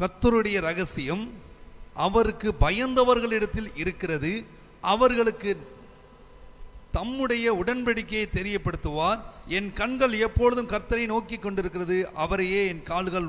கர்த்தருடைய ரகசியம் அவருக்கு பயந்தவர்களிடத்தில் இருக்கிறது அவர்களுக்கு தம்முடைய உடன்படிக்கையை தெரியப்படுத்துவார். என் கண்கள் எப்பொழுதும் கர்த்தரை நோக்கி கொண்டிருக்கிறது அவரையே என் கால்கள்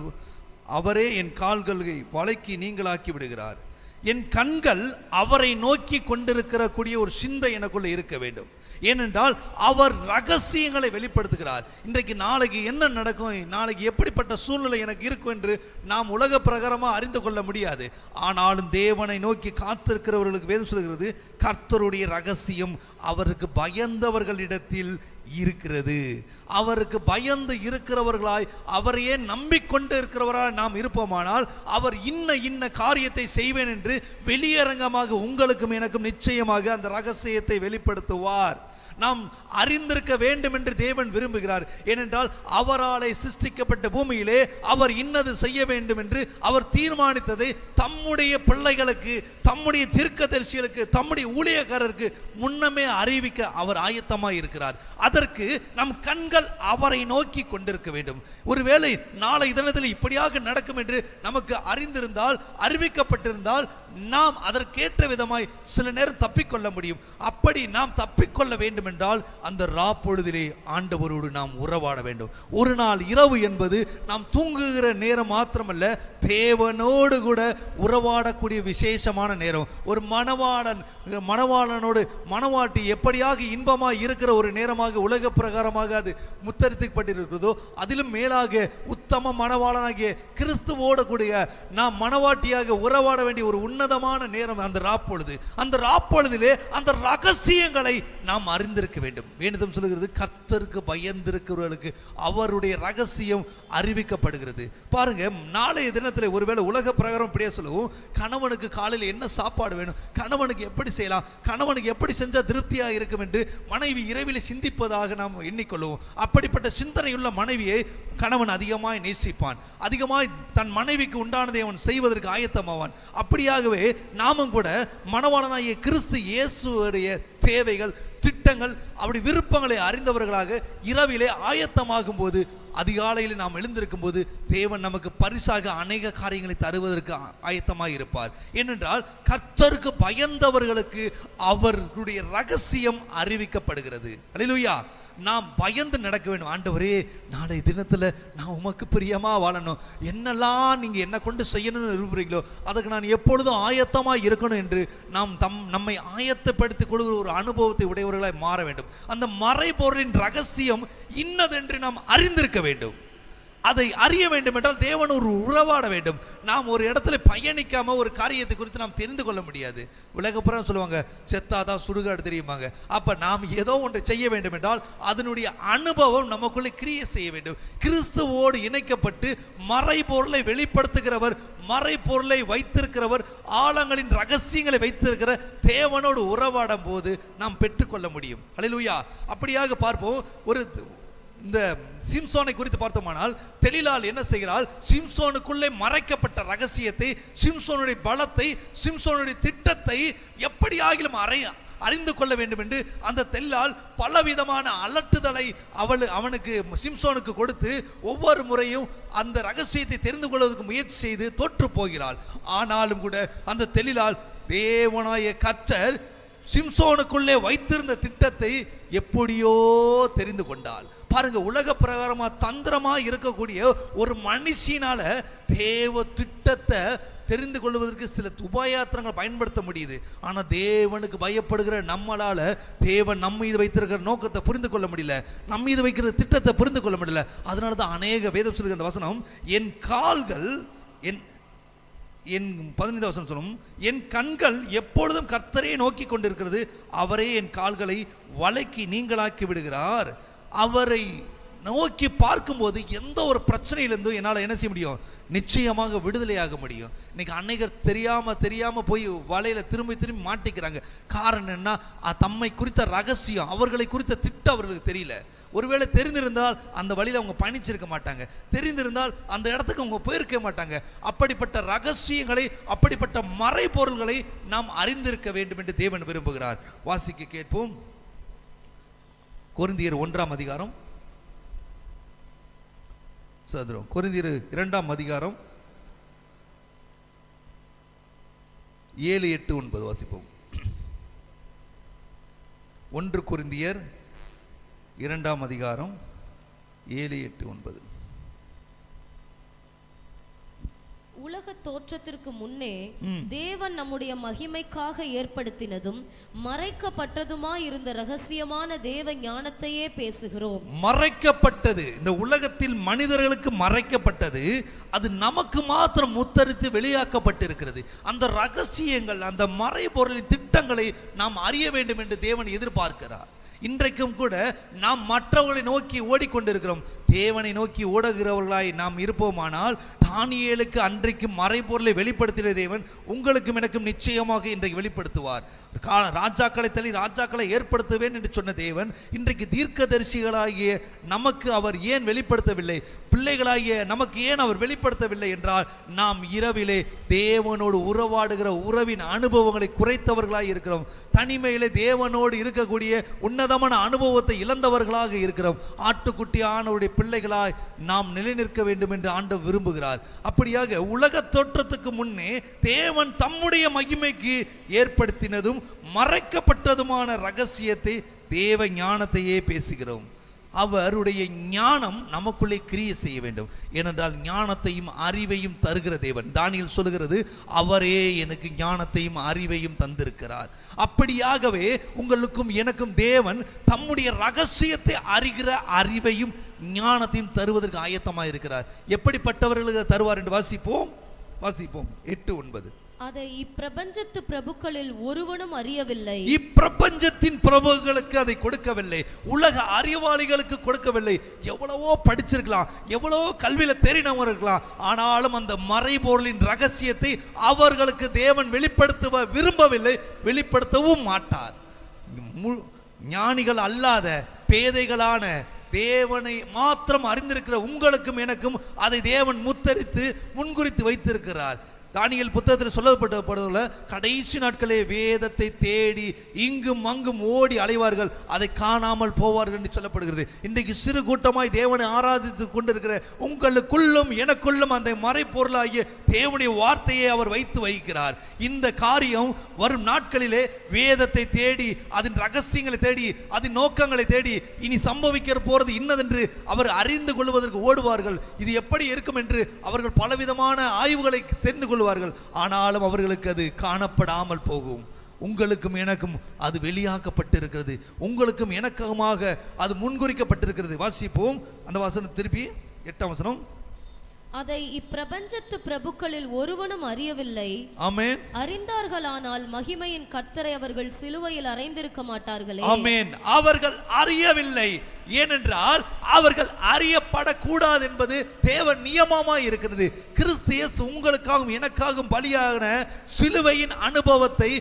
அவரே என் கால்களை வளைக்கி நீங்களாக்கி விடுகிறார். என் கண்கள் அவரை நோக்கி கொண்டிருக்கிற கூடிய ஒரு சிந்தை எனக்குள்ள இருக்க வேண்டும். ஏனென்றால் அவர் ரகசியங்களை வெளிப்படுத்துகிறார். இன்றைக்கு நாளைக்கு என்ன நடக்கும்? நாளைக்கு எப்படிப்பட்ட சூழ்நிலை எனக்கு இருக்கும் என்று நாம் உலக பிரகாரமாக அறிந்து கொள்ள முடியாது. ஆனாலும் தேவனை நோக்கி காத்திருக்கிறவர்களுக்கு வேதம் சொல்கிறது கர்த்தருடைய ரகசியம் அவருக்கு பயந்தவர்களிடத்தில் இருக்கிறது. அவருக்கு பயந்து இருக்கிறவர்களாய் அவரையே நம்பிக்கொண்டு இருக்கிறவராய் நாம் இருப்போமானால் அவர் இன்ன இன்ன காரியத்தை செய்வேன் என்று வெளியரங்கமாக உங்களுக்கும் எனக்கும் நிச்சயமாக அந்த ரகசியத்தை வெளிப்படுத்துவார். நாம் அறிந்திருக்க வேண்டும் என்று தேவன் விரும்புகிறார். ஏனென்றால் அவராலே சிருஷ்டிக்கப்பட்ட பூமியிலே அவர் இன்னது செய்ய வேண்டும் என்று அவர் தீர்மானித்ததை தம்முடைய பிள்ளைகளுக்கு தம்முடைய தீர்க்கதரிசிகளுக்கு தம்முடைய ஊழியக்காரருக்கு முன்னமே அறிவிக்க அவர் ஆயத்தமாய் இருக்கிறார். அதற்கு நம் கண்கள் அவரை நோக்கி கொண்டிருக்க வேண்டும். ஒருவேளை நாளை தினத்தில் இப்படியாக நடக்கும் என்று நமக்கு அறிந்திருந்தால் அறிவிக்கப்பட்டிருந்தால் நாம் அதற்கேற்ற விதமாய் சில நேரம் தப்பிக்கொள்ள முடியும். அப்படி நாம் தப்பிக்கொள்ள வேண்டும் என்றால் அந்த ராப்பொழுதிலே ஆண்டவரோடு நாம் உறவாட வேண்டும். ஒரு நாள் இரவு என்பது நாம் தூங்குகிற நேரம் மாத்திரமல்ல தேவனோடு கூட உறவாடக்கூடிய விசேஷமான நேரம். ஒரு மணவாளன் மணவாளனோடு மணவாட்டி எப்படியாக இன்பமாக இருக்கிற ஒரு நேரமாக உலக பிரகாரமாக அது முத்தரித்துப்பட்டிருக்கிறதோ அதிலும் மேலாக உத்தம மணவாளனாகிய கிறிஸ்துவோட கூடிய நாம் மணவாட்டியாக உறவாட வேண்டிய ஒரு உன்னதமான நேரம் அந்த ராப்பொழுது அந்த ராப்பொழுதிலே அந்த ரகசியங்களை நாம் அறிந்து அறிந்திருக்க வேண்டும். வேண்டுதம் சொல்லுகிறது கர்த்தருக்கு பயந்திருக்கிறவர்களுக்கு அவருடைய ரகசியம் அறிவிக்கப்படுகிறது. பாருங்க நாளைய தினத்தில் ஒருவேளை உலக பிரகாரம் இப்படியே சொல்லவும் கணவனுக்கு காலையில் என்ன சாப்பாடு வேணும் கணவனுக்கு எப்படி செய்யலாம் கணவனுக்கு எப்படி செஞ்சால் திருப்தியாக இருக்கும் என்று மனைவி இரவில் சிந்திப்பதாக நாம் எண்ணிக்கொள்வோம். அப்படிப்பட்ட சிந்தனையுள்ள மனைவியை கணவன் அதிகமாய் நேசிப்பான். அதிகமாய் தன் மனைவிக்கு உண்டானதை அவன் செய்வதற்கு ஆயத்தமாவான். அப்படியாகவே நாமும் கூட மனவாளனாகிய கிறிஸ்து இயேசுடைய தேவைகள் திட்டங்கள் அப்படி விருப்பங்களை அறிந்தவர்களாக இரவிலே ஆயத்தமாகும் போது அதிகாலையில் நாம் எழுந்திருக்கும் போது தேவன் நமக்கு பரிசாக அநேக காரியங்களை தருவதற்கு ஆயத்தமாக இருப்பார் ஏனென்றால் கர்த்தருக்கு பயந்தவர்களுக்கு அவர்களுடைய ரகசியம் அறிவிக்கப்படுகிறது. அழிலுயா நாம் பயந்து நடக்க வேண்டும். ஆண்டவரே நாளை தினத்தில் நான் உமக்கு பிரியமாக வாழணும். என்னெல்லாம் நீங்கள் என்ன கொண்டு செய்யணும்னு விரும்புகிறீங்களோ அதுக்கு நான் எப்பொழுதும் ஆயத்தமாக இருக்கணும் என்று நாம் தம் நம்மை ஆயத்தப்படுத்திக் கொள்கிற ஒரு அனுபவத்தை உடையவர்களாய் மாற வேண்டும். அந்த மறைபொருளின் ரகசியம் இன்னதென்று நாம் அறிந்திருக்க வேண்டும். அதை அறிய வேண்டும் என்றால் தேவன் ஒரு உறவாட வேண்டும். நாம் ஒரு இடத்துல பயணிக்காம ஒரு காரியத்தை குறித்து நாம் தெரிந்து கொள்ள முடியாது. உலகப்புறம் சொல்லுவாங்க செத்தாதான் சுடுகாடு தெரியுமாங்க? அப்ப நாம் ஏதோ ஒன்று செய்ய வேண்டும் என்றால் அதனுடைய அனுபவம் நமக்குள்ளே கிரிய செய்ய வேண்டும். கிறிஸ்துவோடு இணைக்கப்பட்டு மறைபொருளை வெளிப்படுத்துகிறவர் மறைபொருளை வைத்திருக்கிறவர் ஆழங்களின் ரகசியங்களை வைத்திருக்கிற தேவனோடு உறவாடும் போது நாம் பெற்றுக்கொள்ள முடியும். அல்லேலூயா அப்படியாக பார்ப்போம். ஒரு இந்த சிம்சோனை குறித்து பார்த்தோமானால் தெளிலால் என்ன செய்கிறாள்? சிம்சோனுக்குள்ளே மறைக்கப்பட்ட ரகசியத்தை சிம்சோனுடைய பலத்தை சிம்சோனுடைய திட்டத்தை எப்படி ஆகிலும் அறைய அறிந்து கொள்ள வேண்டும் என்று அந்த தெல்லால் பலவிதமான அலட்டுதலை அவள் அவனுக்கு சிம்சோனுக்கு கொடுத்து ஒவ்வொரு முறையும் அந்த ரகசியத்தை தெரிந்து கொள்வதற்கு முயற்சி செய்து தோற்று போகிறாள். ஆனாலும் கூட அந்த தெளிலால் தேவனாய கர்த்தர் சிம்சோனுக்குள்ளே வைத்திருந்த திட்டத்தை எப்படியோ தெரிந்து கொண்டாள். பாருங்க உலக பிரகாரமா தந்திரமா இருக்கக்கூடிய ஒரு மனுஷினால தேவ திட்டத்தை தெரிந்து கொள்வதற்கு சில உபாயாத்திரங்களை பயன்படுத்த முடியுது. ஆனால் தேவனுக்கு பயப்படுகிற நம்மளால் தேவன் நம்ம மீது வைத்திருக்கிற நோக்கத்தை புரிந்து கொள்ள முடியல. நம்ம மீது வைக்கிற திட்டத்தை புரிந்து கொள்ள முடியல. அதனால தான் அநேக வேதம் சொல்லுகிற அந்த வசனம் என் கால்கள் என் என் பதினைந்து வசனம் சொல்லும் என் கண்கள் எப்பொழுதும் கர்த்தரே நோக்கி கொண்டிருக்கிறது அவரே என் கால்களை வலைக்கு நீங்களாக்கி விடுகிறார். அவரை நோக்கி பார்க்கும்போது எந்த ஒரு பிரச்சனையிலிருந்தும் என்னால் என்ன செய்ய முடியும்? நிச்சயமாக விடுதலையாக முடியும். இன்னைக்கு அன்னைகர் தெரியாம தெரியாம போய் வலையில திரும்பி திரும்பி மாட்டிக்கிறாங்க. காரணம் என்ன தம்மை குறித்த ரகசியம் அவர்களை குறித்த திட்டம் அவர்களுக்கு தெரியல. ஒருவேளை தெரிந்திருந்தால் அந்த வழியில அவங்க பயணிச்சிருக்க மாட்டாங்க. தெரிந்திருந்தால் அந்த இடத்துக்கு அவங்க போயிருக்க மாட்டாங்க. அப்படிப்பட்ட ரகசியங்களை அப்படிப்பட்ட மறைபொருள்களை நாம் அறிந்திருக்க வேண்டும் என்று தேவன் விரும்புகிறார். வாசிக்க கேட்போம். கொருந்தியர் ஒன்றாம் அதிகாரம் சதுரம். குறிந்திரு இரண்டாம் அதிகாரம் ஏழு எட்டு ஒன்பது வாசிப்போம். ஒன்று குறிந்தியர் இரண்டாம் அதிகாரம் ஏழு எட்டு ஒன்பது. உலக தோற்றத்திற்கு முன்னே. தேவன் நம்முடைய மகிமைக்காக ஏற்படுத்தினதும் மறைக்கப்பட்டதுமாய் இருந்த ரகசியமான தேவ ஞானத்தையே பேசுகிறோம். மறைக்கப்பட்டது இந்த உலகத்தில் மனிதர்களுக்கு மறைக்கப்பட்டது அது நமக்கு மாத்திரம் முத்தரித்து வெளியாக்கப்பட்டிருக்கிறது. அந்த ரகசியங்கள் அந்த மறைபொருளின் திட்டங்களை நாம் அறிய வேண்டும் என்று தேவன் எதிர்பார்க்கிறார். இன்றைக்கும் கூட நாம் மற்றவர்களை நோக்கி ஓடிக்கொண்டிருக்கிறோம். தேவனை நோக்கி ஓடுகிறவர்களாய் நாம் இருப்போமானால் தானியலுக்கு அன்றைக்கு மறைபொருளை வெளிப்படுத்தின தேவன் உங்களுக்கும் எனக்கும் நிச்சயமாக இன்றைக்கு வெளிப்படுத்துவார். கா- ராஜாக்களை தள்ளி ராஜாக்களை ஏற்படுத்துவேன் என்று சொன்ன தேவன் இன்றைக்கு தீர்க்கதரிசிகளாகிய நமக்கு அவர் ஏன் வெளிப்படுத்தவில்லை? பிள்ளைகளாகிய நமக்கு ஏன் அவர் வெளிப்படுத்தவில்லை என்றால் நாம் இரவிலே தேவனோடு உறவாடுகிற உறவின் அனுபவங்களை குறைத்தவர்களாய் இருக்கிறோம். தனிமையிலே தேவனோடு இருக்கக்கூடிய உன்னதமான அனுபவத்தை இழந்தவர்களாக இருக்கிறோம். ஆட்டுக்குட்டியானவருடைய பிள்ளைகளாய் நாம் நிலைநிற்க வேண்டும் என்று ஆண்டவர் விரும்புகிறார். அப்படியாக உலக தோற்றத்துக்கு முன்னே தேவன் தம்முடைய மகிமைக்கு ஏற்படுத்தினதும் மறைக்கப்பட்டதுமான ரகசியத்தை தேவ ஞானத்தையே பேசுகிறோம். அவருடைய ஞானம் நமக்குள்ளே கிரியை செய்ய வேண்டும். ஏனென்றால் ஞானத்தையும் அறிவையும் தருகிற தேவன். தானியில் சொல்லுகிறது அவரே எனக்கு ஞானத்தையும் அறிவையும் தந்திருக்கிறார். அப்படியாகவே உங்களுக்கும் எனக்கும் தேவன் தம்முடைய ரகசியத்தை அறிகிற அறிவையும் ஞானத்தையும் தருவதற்கு ஆயத்தமாக இருக்கிறார் எப்படிப்பட்டவர்களுக்கு தருவார் என்று வாசிப்போம்? வாசிப்போம். எட்டு ஒன்பது. அதை இப்பிரபஞ்சத்து பிரபுக்களில் ஒருவனும் அறியவில்லை. இப்பிரபஞ்சத்தின் பிரபுகளுக்கு அதை கொடுக்கவில்லை. உலக அறிவாளிகளுக்கு கொடுக்கவில்லை. எவ்வளவோ படிச்சிருக்கலாம் எவ்வளவோ கல்வியில தெரிந்தவங்க இருக்கலாம். ஆனாலும் அந்த மறைபொருளின் ரகசியத்தை அவர்களுக்கு தேவன் வெளிப்படுத்த விரும்பவில்லை வெளிப்படுத்தவும் மாட்டார். மு- ஞானிகள் அல்லாத பேதைகளான தேவனை மாத்திரம் அறிந்திருக்கிற உங்களுக்கும் எனக்கும் அதை தேவன் முத்தரித்து முன்குறித்து வைத்திருக்கிறார். தானியல் புத்தகத்தில் சொல்லப்பட்டப்படுவதில் கடைசி நாட்களே வேதத்தை தேடி இங்கும் அங்கும் ஓடி அலைவார்கள். அதை காணாமல் போவார்கள் என்று சொல்லப்படுகிறது. இன்றைக்கு சிறு கூட்டமாய் தேவனை ஆராதித்து கொண்டிருக்கிற உங்களுக்குள்ளும் எனக்குள்ளும் அந்த மறைப்பொருளாகிய தேவனுடைய வார்த்தையை அவர் வைத்து வைக்கிறார். இந்த காரியம் வரும் நாட்களிலே வேதத்தை தேடி அதன் ரகசியங்களை தேடி அதன் நோக்கங்களை தேடி இனி சம்பவிக்கிற போறது இன்னதென்று அவர் அறிந்து கொள்வதற்கு ஓடுவார்கள். இது எப்படி இருக்கும் என்று அவர்கள் பலவிதமான ஆய்வுகளை தெரிந்து கொள்வார்கள். ஆனாலும் அவர்களுக்கு அது காணப்படாமல் போகும். உங்களுக்கும் எனக்கும் அது வெளியாக்கப்பட்டிருக்கிறது. உங்களுக்கும் எனக்குமாக அது முன்குறிக்கப்பட்டிருக்கிறது. வாசிப்போம். அந்த வசனம் திருப்பி எட்டாம் வசனம். அதை இப்பிரபஞ்சத்து பிரபுக்களில் ஒருவனும் அறியவில்லை. ஆமென் அறிந்தார்களானால் மகிமையின் கர்த்தரை அவர்கள் சிலுவையில் அறைந்திருக்க மாட்டார்களே. ஆமென் அவர்கள் அறியவில்லை. ஏனென்றால் அவர்கள் அறியப்படக்கூடாது என்பது தேவ நியமமாய் இருக்கிறது. கிறிஸ்து இயேசு உங்களுக்காகவும் எனக்காகவும் பலியான சிலுவையின் அனுபவத்தை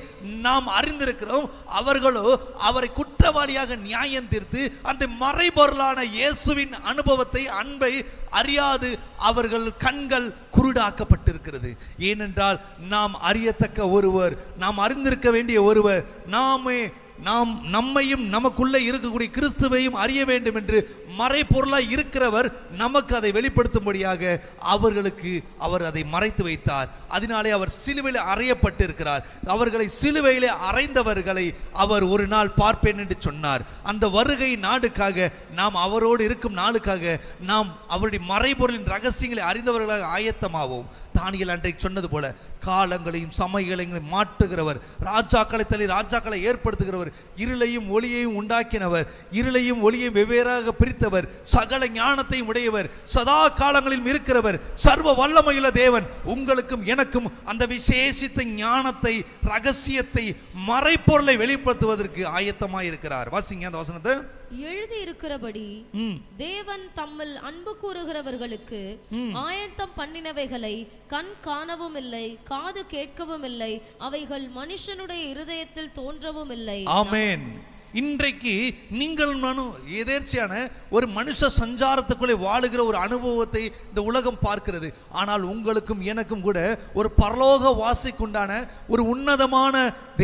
நாம் அறிந்திருக்கிறோம். அவர்களோ அவரை குற்றவாளியாக நியாயம் தீர்த்து அந்த மறைபொருளான இயேசுவின் அனுபவத்தை அன்பை அறியாது அவர்கள் கண்கள் குருடாக்கப்பட்டிருக்கிறது. ஏனென்றால் நாம் அறியத்தக்க ஒருவர் நாம் அறிந்திருக்க வேண்டிய ஒருவர் நாமே நாம் நம்மையும் நமக்குள்ளே இருக்கக்கூடிய கிறிஸ்துவையும் அறிய வேண்டும் என்று மறைப்பொருளாக இருக்கிறவர் நமக்கு அதை வெளிப்படுத்தும்படியாக அவர்களுக்கு அவர் அதை மறைத்து வைத்தார். அதனாலே அவர் சிலுவையில் அறையப்பட்டிருக்கிறார். அவர்களை சிலுவையிலே அறைந்தவர்களை அவர் ஒரு நாள் பார்ப்பேன் என்று சொன்னார். அந்த வருகை நாடுக்காக நாம் அவரோடு இருக்கும் நாளுக்காக நாம் அவருடைய மறைபொருளின் ரகசியங்களை அறிந்தவர்களாக ஆயத்தமாவோம். தானியல் அன்றைக்கு சொன்னது போல காலங்களையும் சமயங்களையும் மாற்றுகிறவர். ராஜாக்களை தள்ளி ராஜாக்களை ஏற்படுத்துகிறவர். இருளையும் ஒளியையும் உண்டாக்கினவர். இருளையும் ஒளியையும் வெவ்வேறாக பிரித்தவர். சகல ஞானத்தையும் உடையவர். சதா காலங்களிலும் இருக்கிறவர். சர்வ வல்லமையுள்ள தேவன். உங்களுக்கும் எனக்கும் அந்த விசேஷித்த ஞானத்தை ரகசியத்தை மறைப்பொருளை வெளிப்படுத்துவதற்கு ஆயத்தமாக இருக்கிறார் வாசிங்க அந்த வசனத்தை. எழுதி இருக்கிறபடி தேவன் தம்மில் அன்பு கூறுகிறவர்களுக்கு ஆயத்தம் பண்ணினவைகளை கண் காணவும் இல்லை காது கேட்கவும் இல்லை அவைகள் மனுஷனுடைய இருதயத்தில் தோன்றவும் இல்லை ஆமென். இன்றைக்கு நீங்களும் நானும் எதேர்ச்சியான ஒரு மனுஷ சஞ்சாரத்துக்குள்ளே வாழுகிற ஒரு அனுபவத்தை இந்த உலகம் பார்க்கிறது. ஆனால் உங்களுக்கும் எனக்கும் கூட ஒரு பரலோக வாசிக்குண்டான ஒரு உன்னதமான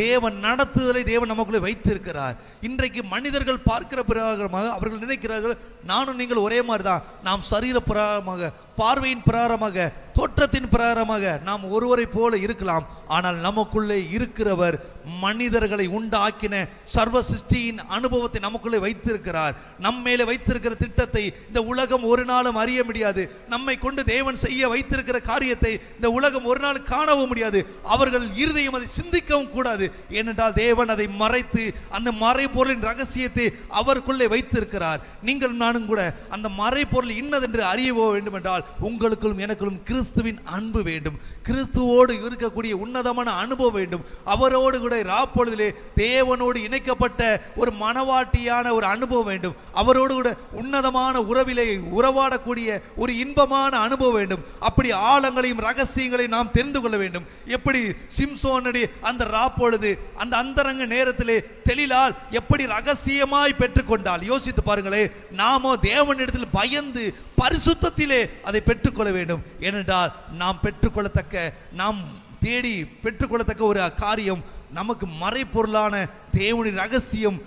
தேவன் நடத்துதலை தேவன் நமக்குள்ளே வைத்திருக்கிறார். இன்றைக்கு மனிதர்கள் பார்க்கிற பிரகாரமாக அவர்கள் நினைக்கிறார்கள் நானும் நீங்கள் ஒரே மாதிரி தான் நாம் சரீர பிரகாரமாக பார்வையின் பிரகாரமாக தோற்றத்தின் பிரகாரமாக நாம் ஒருவரை போல இருக்கலாம். ஆனால் நமக்குள்ளே இருக்கிறவர் மனிதர்களை உண்டாக்கின சர்வ சிருஷ்டியின் அனுபவத்தை நமக்குள்ளே வைத்திருக்கிறார். நம்ம மேலே வைத்திருக்கிற திட்டத்தை இந்த உலகம் ஒரு நாளும் அறிய முடியாது. நம்மை கொண்டு தேவன் செய்ய வைத்திருக்கிற காரியத்தை இந்த உலகம் ஒரு நாள் காணவும் முடியாது. அவர்கள் இருதயம் அதை சிந்திக்கவும் கூடாது. ஏனென்றால் தேவன் அதை மறைத்து அந்த மறைப்பொருளின் ரகசியத்தை அவருக்குள்ளே வைத்திருக்கிறார். நீங்கள் நானும் கூட அந்த மறைப்பொருள் இன்னதென்று அறிய வேண்டும் என்றால் உங்களுக்கும் எனக்குள்ளும் கிறிஸ்துவின் அன்பு வேண்டும். கிறிஸ்துவோடு இருக்கக்கூடிய உன்னதமான அனுபவம் வேண்டும். அவரோடு கூட ராப்பொழுதிலே தேவனோடு இணைக்கப்பட்ட ஒரு மனவாட்டியான ஒரு அனுபவம் வேண்டும். அவரோடு கூட உன்னதமான உறவிலே உறவாடக்கூடிய ஒரு இன்பமான அனுபவம் வேண்டும். அப்படி ஆழங்களையும் ரகசியங்களையும் நாம் தெரிந்து கொள்ள வேண்டும். எப்படி சிம்சோனுடைய அந்த ராப்பொழுது அந்த அந்தரங்க நேரத்திலே தெளிலால் எப்படி ரகசியமாய் பெற்றுக்கொண்டால் யோசித்து பாருங்களே நாமோ தேவனிடத்தில் பயந்து பரிசுத்தத்திலே அதை பெற்றுக்கொள்ள வேண்டும். ஏனென்றால் நாம் பெற்றுக்கொள்ளத்தக்க நாம் தேடி பெற்றுக்கொள்ளத்தக்க ஒரு காரியம் நமக்கு மறைப்பொருளான தேவனின் ரகசியம்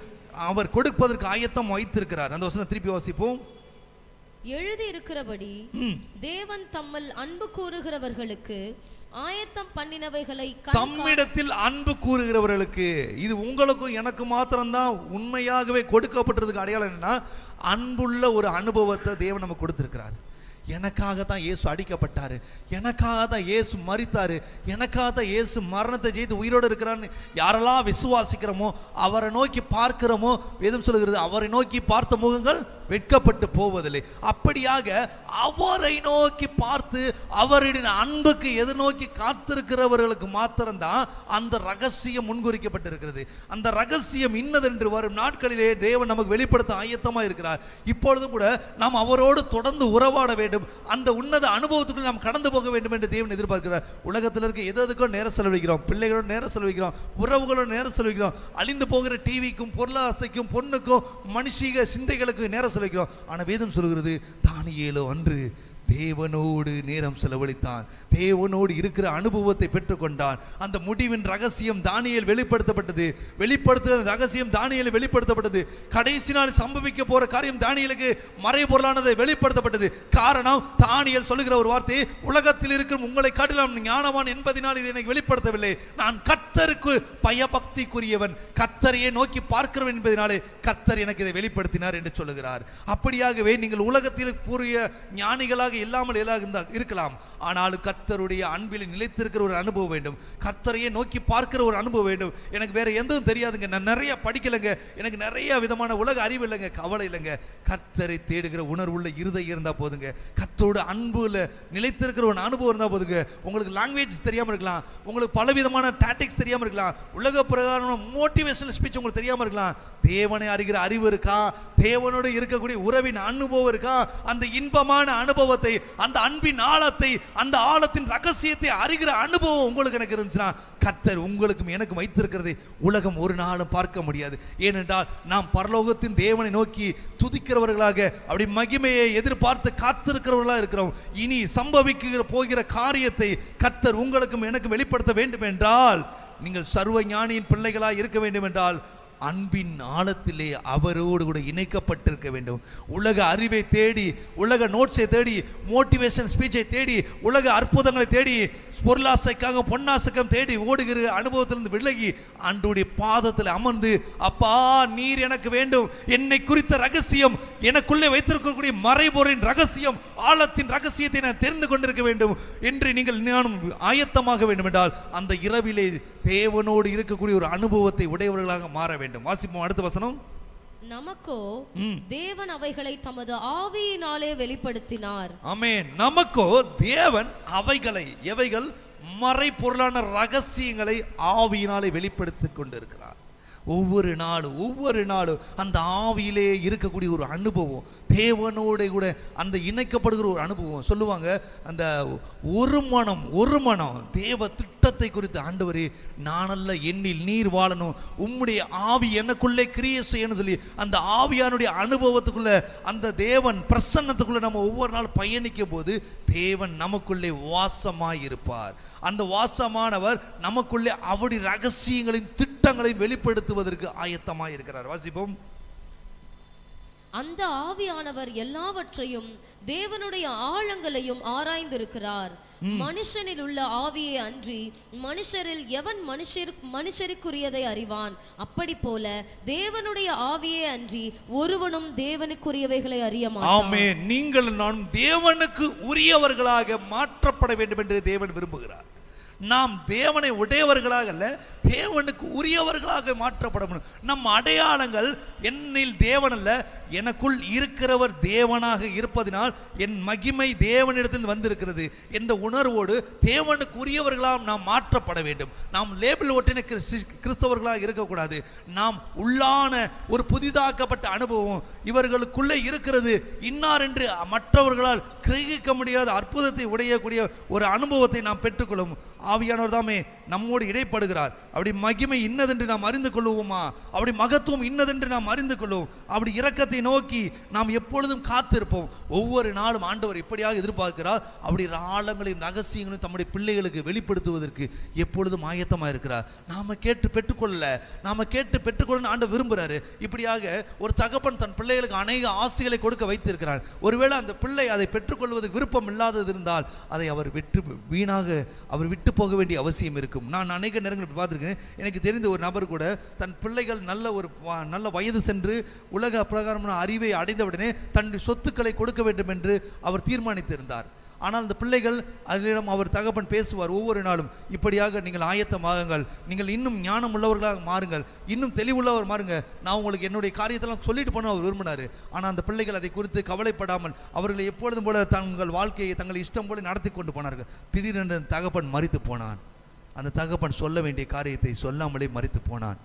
அவர் கொடுப்பதற்கு ஆயத்தம் வைத்திருக்கிறார். அந்த வசனம் திருப்பி வாசிப்போம். எழுதி இருக்கிறபடி. தேவன் தம்மல் அன்பு கூறுகிறவர்களுக்கு ஆயத்தம் பண்ணினவைகளை தம்மிடத்தில் அன்பு கூறுகிறவர்களுக்கு இது உங்களுக்கும் எனக்கு மாத்திரம்தான் உண்மையாகவே கொடுக்கப்பட்டதுக்கு அடையாளம் என்னன்னா அன்புள்ள ஒரு அனுபவத்தை தேவன் நமக்கு கொடுத்திருக்கிறார். எனக்காக தான் இயேசு அடிக்கப்பட்டார். எனக்காக தான் இயேசு மறித்தார் எனக்காக தான் இயேசு மரணத்தை ஜெயித்து உயிரோடு இருக்கிறான்னு யாரெல்லாம் விசுவாசிக்கிறோமோ அவரை நோக்கி பார்க்கிறோமோ வேதம் சொல்லுகிறது அவரை நோக்கி பார்த்த முகங்கள் வெட்கப்பட்டு போவதில்லை. அப்படியாக அவரை நோக்கி பார்த்து அவரின் அன்புக்கு எதிர்நோக்கி காத்திருக்கிறவர்களுக்கு மாத்திரம்தான் அந்த ரகசியம் முன்குறிக்கப்பட்டிருக்கிறது. அந்த ரகசியம் இன்னதென்று வரும் நாட்களிலே தேவன் நமக்கு வெளிப்படுத்த ஆயத்தமாக இருக்கிறார். இப்பொழுதும் கூட நாம் அவரோடு தொடர்ந்து உறவாட வேண்டும். அந்த உன்னத அனுபவத்துக்குள் நாம் கடந்து போக வேண்டும் என்று தேவன் எதிர்பார்க்கிறார். உலகத்தில் இருக்க எது எதுக்கும் நேரம் செலவழிக்கிறோம். பிள்ளைகளோட நேரம் செலவழிக்கிறோம். உறவுகளோட நேரம் செலவழிக்கிறோம். அழிந்து போகிற டிவிக்கும் பொருளாசைக்கும் பொண்ணுக்கும் மனுஷிக சிந்தைகளுக்கும் நேரம் செலவழிக்கிறோம் ஆனால் வேதம் சொல்கிறது தானியேலோ அன்று தேவனோடு நேரம் செலவழித்தான். தேவனோடு இருக்கிற அனுபவத்தை பெற்றுக்கொண்டான். அந்த முடிவின் ரகசியம் தானியல் வெளிப்படுத்தப்பட்டது. வெளிப்படுத்த ரகசியம் தானியல் வெளிப்படுத்தப்பட்டது. கடைசி நாள் சம்பவிக்க போற காரியம் தானியலுக்கு மறைபொருளானது வெளிப்படுத்தப்பட்டது. காரணம் தானியல் சொல்லுகிற ஒரு வார்த்தை உலகத்தில் இருக்கிற உங்களை காட்டிலும் ஞானவான் என்பதினால் இதை எனக்கு வெளிப்படுத்தவில்லை. நான் கத்தருக்கு பயபக்திக்குரியவன். கத்தரையே நோக்கி பார்க்கிறவன் என்பதினாலே கத்தர் எனக்கு இதை வெளிப்படுத்தினார் என்று சொல்லுகிறார். அப்படியாகவே நீங்கள் உலகத்தில் கூறிய ஞானிகளாக இல்லாமல் எல்லாம் இருக்கலாம். ஆனாலும் கர்த்தருடைய அன்பில் நிலைத்திருக்கிற ஒரு அனுபவம் வேண்டும். கர்த்தரையே நோக்கி பார்க்கிற ஒரு அனுபவம் வேண்டும். எனக்கு வேற எதுவும் தெரியாதுங்க. நான் நிறைய படிக்கலைங்க. எனக்கு நிறைய விதமான உலக அறிவு இல்லைங்க. கவலை இல்லைங்க. கர்த்தரை தேடுகிற உணர்வுள்ள இருதயம் இருந்தால் போதுங்க. கர்த்தரோட அன்புல நிலைத்திருக்கிற ஒரு அனுபவம் இருந்தால் போதுங்க. உங்களுக்கு லாங்குவேஜ் தெரியாமல் இருக்கலாம். உங்களுக்கு பலவிதமான டாட்டிக்ஸ் தெரியாமல் இருக்கலாம். உலக பிரகாரம் மோட்டிவேஷனல் ஸ்பீச் உங்களுக்கு தெரியாமல் இருக்கலாம். தேவனை அறிகிற அறிவு இருக்கா? தேவனோடு இருக்கக்கூடிய உறவின் அனுபவம் இருக்கா? அந்த இன்பமான அனுபவத்தை அந்த அன்பின் ஆழத்தை அந்த ஆழத்தின் ரகசியத்தை அறிகிற அனுபவம் உங்களுக்கு எனக்கு இருந்துச்சுன்னா கர்த்தர் உங்களுக்கும் எனக்கும் வைத்திருக்கிறதை உலகம் ஒரு நாளும் பார்க்க முடியாது. ஏனென்றால் நாம் பரலோகத்தின் தேவனை நோக்கி துதிக்கிறவர்களாக அப்படி மகிமையை எதிர்பார்த்து காத்திருக்கிறவர்களாக இருக்கிறோம். இனி சம்பவிக்கிற போகிற காரியத்தை கர்த்தர் உங்களுக்கும் எனக்கும் வெளிப்படுத்த வேண்டும் என்றால் நீங்கள் சர்வ ஞானியின் பிள்ளைகளாக இருக்க வேண்டும் என்றால் அன்பின் ஆழத்திலே அவரோடு கூட இணைக்கப்பட்டிருக்க வேண்டும். உலக அறிவை தேடி உலக நோட்ஸை தேடி மோட்டிவேஷன் ஸ்பீச்சை தேடி உலக அற்புதங்களை தேடி பொருளாசைக்காக பொன்னாசைக்கம் தேடி ஓடுகிற அனுபவத்திலிருந்து விலகி அன்றுடைய பாதத்தில் அமர்ந்து அப்பா நீர் எனக்கு வேண்டும். என்னை குறித்த ரகசியம் எனக்குள்ளே வைத்திருக்கக்கூடிய மறைபொருளின் ரகசியம் ஆழத்தின் ரகசியத்தை நான் தெரிந்து கொண்டிருக்க வேண்டும். என்று நீங்கள் நானும் ஆயத்தமாக வேண்டும் என்றால் அந்த இரவிலே தேவனோடு இருக்கக்கூடிய ஒரு அனுபவத்தை உடையவர்களாக மாற வேண்டும். வாசிப்போம் அடுத்த வசனம். நமக்கோ. தேவன் அவைகளை தமது ஆவியினாலே வெளிப்படுத்தினார். ஆமென். நமக்கோ தேவன் அவைகளை எவைகள்? மறைபொருளான ரகசியங்களை ஆவியினாலே வெளிப்படுத்திக் கொண்டிருக்கிறார். ஒவ்வொரு நாளும் ஒவ்வொரு நாளும் அந்த ஆவியிலே இருக்கக்கூடிய ஒரு அனுபவம் தேவனோட கூட அந்த இணைக்கப்படுகிற ஒரு அனுபவம். சொல்லுவாங்க அந்த ஒரு மனம் ஒரு மனம் தேவ திட்டத்தை குறித்து ஆண்டவரே நானல்ல எண்ணில் நீர் வாழணும். உம்முடைய ஆவி எனக்குள்ளே கிரிய செய்யணும் சொல்லி அந்த ஆவியானுடைய அனுபவத்துக்குள்ள அந்த தேவன் பிரசன்னத்துக்குள்ள நம்ம ஒவ்வொரு நாள் பயணிக்கும் போது தேவன் நமக்குள்ளே வாசமாய் இருப்பார் அந்த வாசமானவர் நமக்குள்ளே அவருடைய ரகசியங்களின் திட்டம் திட்டங்களை வெளிப்படுத்துவதற்கு ஆயத்தமாய் இருக்கிறார். வாசிப்போம். அந்த ஆவியானவர் எல்லாவற்றையும் தேவனுடைய ஆழங்களையும் ஆராய்ந்திருக்கிறார். மனுஷனில் உள்ள ஆவியை அன்றி மனுஷரில் எவன் மனுஷர் மனுஷருக்குரியதை அறிவான்? அப்படி போல தேவனுடைய ஆவியை அன்றி ஒருவனும் தேவனுக்குரியவைகளை அறிய ஆமே நீங்கள் நான் தேவனுக்கு உரியவர்களாக மாற்றப்பட வேண்டும் என்று தேவன் விரும்புகிறார். நாம் தேவனை உடையவர்களாக அல்ல தேவனுக்கு உரியவர்களாக மாற்றப்பட முடியும் நம் அடையாளங்கள் என்னில் தேவன் அல்ல எனக்குள் இருக்கிறவர் தேவனாக இருப்பதினால் என் மகிமை தேவனிடத்தில் வந்திருக்கிறது. என்ற உணர்வோடு தேவனுக்கு உரியவர்களாக நாம் மாற்றப்பட வேண்டும். நாம் லேபிள் ஒட்டின கிறிஸ்து- கிறிஸ்தவர்களாக இருக்கக்கூடாது. நாம் உள்ளான ஒரு புதிதாக்கப்பட்ட அனுபவம் இவர்களுக்குள்ளே இருக்கிறது. இன்னார் என்று மற்றவர்களால் கிரகிக்க முடியாத அற்புதத்தை உடையக்கூடிய ஒரு அனுபவத்தை நாம் பெற்றுக்கொள்ளும். ஆவியானவர் தாமே நம்மோடு இடைப்படுகிறார். அப்படி மகிமை இன்னதென்று நாம் அறிந்து கொள்வோமா அப்படி மகத்துவம் இன்னதென்று நாம் அறிந்து கொள்வோம் அப்படி இரக்கத்தை நோக்கி நாம் எப்பொழுதும் காத்திருப்போம். ஒவ்வொரு நாளும் ஆண்டவர் இப்படியாக எதிர்பார்க்கிறார். அப்படி ஆழங்களையும் ரகசியங்களையும் தம்முடைய பிள்ளைகளுக்கு வெளிப்படுத்துவதற்கு எப்பொழுதும் ஆயத்தமாக இருக்கிறார். நாம கேட்டு பெற்றுக்கொள்ளல. நாம கேட்டு பெற்றுக்கொள்ள ஆண்டு விரும்புகிறாரு இப்படியாக ஒரு தகப்பன் தன் பிள்ளைகளுக்கு அநேக ஆஸ்திகளை கொடுக்க வைத்திருக்கிறார். ஒருவேளை அந்த பிள்ளை அதை பெற்றுக்கொள்வதற்கு விருப்பம் இல்லாதது இருந்தால் அதை அவர் விட்டு வீணாக அவர் விட்டு போக வேண்டிய அவசியம் இருக்கும். நான் அநேக நேரங்கள் இப்படி பார்த்துருக்கேன். எனக்கு தெரிந்த ஒரு நபர் கூட தன் பிள்ளைகள் நல்ல ஒரு வ- நல்ல வயது சென்று உலக பிரகாரமான அறிவை அடைந்தவுடனே தன்னுடைய சொத்துக்களை கொடுக்க வேண்டும் என்று அவர் தீர்மானித்திருந்தார். ஆனால் அந்த பிள்ளைகள் அதனிடம் அவர் தகப்பன் பேசுவார் ஒவ்வொரு நாளும். இப்படியாக நீங்கள் ஆயத்தமாகுங்கள். நீங்கள் இன்னும் ஞானம் உள்ளவர்களாக மாறுங்கள். இன்னும் தெளிவுள்ளவர் மாறுங்க. நான் உங்களுக்கு என்னுடைய காரியத்தெல்லாம் சொல்லிட்டு போன அவர் விரும்பினார். ஆனால் அந்த பிள்ளைகள் அதை குறித்து கவலைப்படாமல் அவர்களை எப்பொழுதும் போல தங்கள் வாழ்க்கையை தங்கள் இஷ்டம் போல நடத்தி கொண்டு போனார்கள். திடீரென்று தகப்பன் மறித்து போனான். அந்த தகப்பன் சொல்ல வேண்டிய காரியத்தை சொல்லாமலே மறித்து போனான்.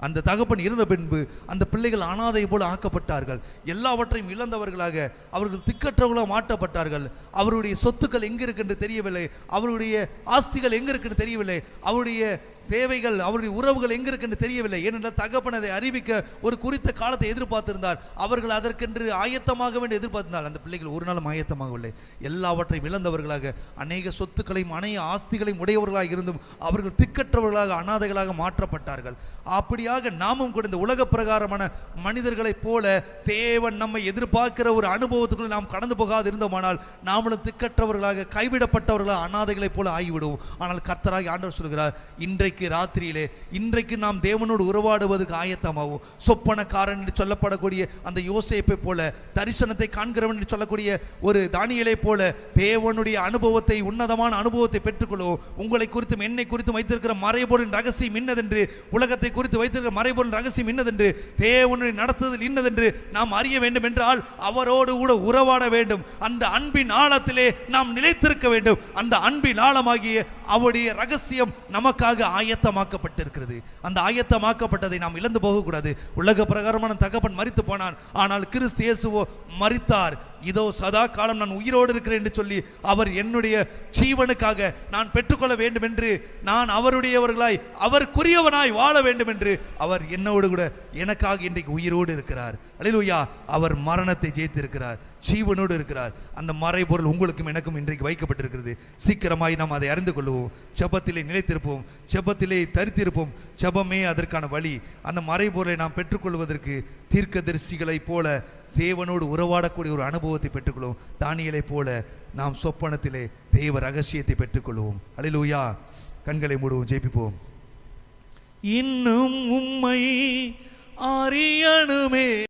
அந்த தகப்பன் இருந்த பின்பு அந்த பிள்ளைகள் அனாதை போல ஆக்கப்பட்டார்கள். எல்லாவற்றையும் இழந்தவர்களாக அவர்கள் திக்கற்றவர்களாக மாற்றப்பட்டார்கள். அவருடைய சொத்துக்கள் எங்கே இருக்குன்னு தெரியவில்லை. அவருடைய ஆஸ்திகள் எங்கே இருக்குன்னு தெரியவில்லை. அவருடைய தேவைகள் அவருடைய உறவுகள் எங்க இருக்குன்னு தெரியவில்லை. ஏனென்றால் தகப்பன் அதை அறிவிக்க ஒரு குறித்த காலத்தை எதிர்பார்த்திருந்தார். அவர்கள் அதற்கென்று ஆயத்தமாக வேண்டும் எதிர்பார்த்திருந்தார். அந்த பிள்ளைகள் ஒரு நாளும் ஆயத்தமாகவில்லை எல்லாவற்றையும் இழந்தவர்களாக அநேக சொத்துக்களையும் அநேக ஆஸ்திகளையும் உடையவர்களாக இருந்தும் அவர்கள் திக்கற்றவர்களாக அனாதைகளாக மாற்றப்பட்டார்கள். அப்படியாக நாமும் கூட இந்த உலக பிரகாரமான மனிதர்களைப் போல தேவன் நம்மை எதிர்பார்க்கிற ஒரு அனுபவத்துக்குள் நாம் கடந்து போகாது இருந்தோமானால் நாமளும் திக்கற்றவர்களாக கைவிடப்பட்டவர்களாக அனாதைகளைப் போல ஆகிவிடுவோம். ஆனால் கர்த்தராகி ஆண்டவர் சொல்கிறார் இன்றைக்கு இன்றைக்கு ராத்திரியிலே இன்றைக்கு நாம் தேவனோடு உறவாடுவதற்கு ஆயத்தமாகும் சொப்பனக்காரன் என்று சொல்லப்படக்கூடிய அந்த யோசைப்பை போல தரிசனத்தை காண்கிறவன் என்று சொல்லக்கூடிய ஒரு தானியலை போல தேவனுடைய அனுபவத்தை உன்னதமான அனுபவத்தை பெற்றுக்கொள்வோம் உங்களை குறித்தும் என்னை குறித்தும் வைத்திருக்கிற மறைபொருள் ரகசியம் இன்னதென்று உலகத்தை குறித்து வைத்திருக்கிற மறைபொருள் ரகசியம் இன்னதென்று தேவனுடைய நடத்துதல் இன்னதென்று நாம் அறிய வேண்டும் என்றால் அவரோடு கூட உறவாட வேண்டும். அந்த அன்பின் ஆழத்திலே நாம் நிலைத்திருக்க வேண்டும். அந்த அன்பின் ஆழமாகிய அவருடைய ரகசியம் நமக்காக ஆய ஆயத்தமாக்கப்பட்டிருக்கிறது. அந்த ஆயத்தமாக்கப்பட்டதை நாம் இழந்து போகக்கூடாது. உலக பிரகாரமான தகப்பன் மறித்து போனான் ஆனால் கிறிஸ்து இயேசுவோ மறித்தார் இதோ சதா காலம் நான் உயிரோடு இருக்கிறேன் என்று சொல்லி அவர் என்னுடைய ஜீவனுக்காக நான் பெற்றுக்கொள்ள வேண்டும் என்று நான் அவருடையவர்களாய் அவருக்குரியவனாய் வாழ வேண்டும் என்று அவர் என்னோடு கூட எனக்காக இன்றைக்கு உயிரோடு இருக்கிறார். அல்லேலூயா அவர் மரணத்தை ஜெயித்திருக்கிறார் ஜீவனோடு இருக்கிறார். அந்த மறைபொருள் உங்களுக்கும் எனக்கும் இன்றைக்கு வைக்கப்பட்டிருக்கிறது. சீக்கிரமாய் நாம் அதை அறிந்து கொள்வோம் செபத்திலே நிலைத்திருப்போம். செபத்திலே தரித்திருப்போம். செபமே அதற்கான வழி. அந்த மறைபொருளை நாம் பெற்றுக்கொள்வதற்கு தீர்க்கதரிசிகளைப் போல தேவனோடு உறவாடக்கூடிய ஒரு அனுபவத்தை பெற்றுக்கொள்வோம். தானியலைப் போல நாம் சொப்பனத்திலே தேவ ரகசியத்தை பெற்றுக்கொள்வோம். அலிலூயா கண்களை மூடுவோம் ஜெயிப்பிப்போம் இன்னும் உம்மை அறியணுமே.